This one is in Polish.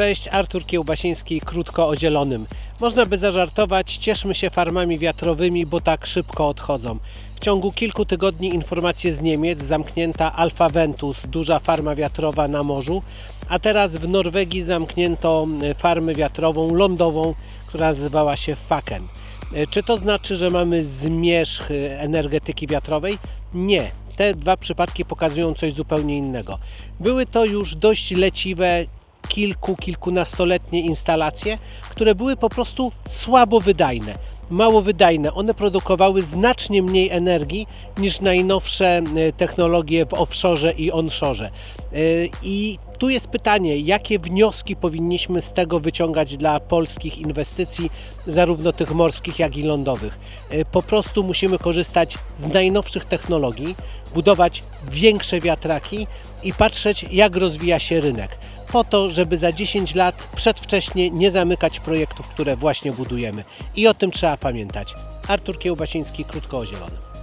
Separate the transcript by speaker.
Speaker 1: Cześć, Artur Kiełbasiński, krótko o zielonym. Można by zażartować, cieszmy się farmami wiatrowymi, bo tak szybko odchodzą. W ciągu kilku tygodni informacje z Niemiec zamknięta Alfa Ventus, duża farma wiatrowa na morzu, a teraz w Norwegii zamknięto e, farmę wiatrową lądową, która nazywała się Faken. E, Czy to znaczy, że mamy zmierzch e, energetyki wiatrowej? Nie. Te dwa przypadki pokazują coś zupełnie innego. Były to już dość leciwe, kilku, kilkunastoletnie instalacje, które były po prostu słabo wydajne, mało wydajne. One produkowały znacznie mniej energii niż najnowsze e, technologie w offshore i onshore. E, I tu jest pytanie, jakie wnioski powinniśmy z tego wyciągać dla polskich inwestycji, zarówno tych morskich, jak i lądowych. E, Po prostu musimy korzystać z najnowszych technologii, budować większe wiatraki i patrzeć, jak rozwija się rynek po to, żeby za 10 lat przedwcześnie nie zamykać projektów, które właśnie budujemy. I o tym trzeba pamiętać. Artur Kiełbasiński, krótko o zielonym.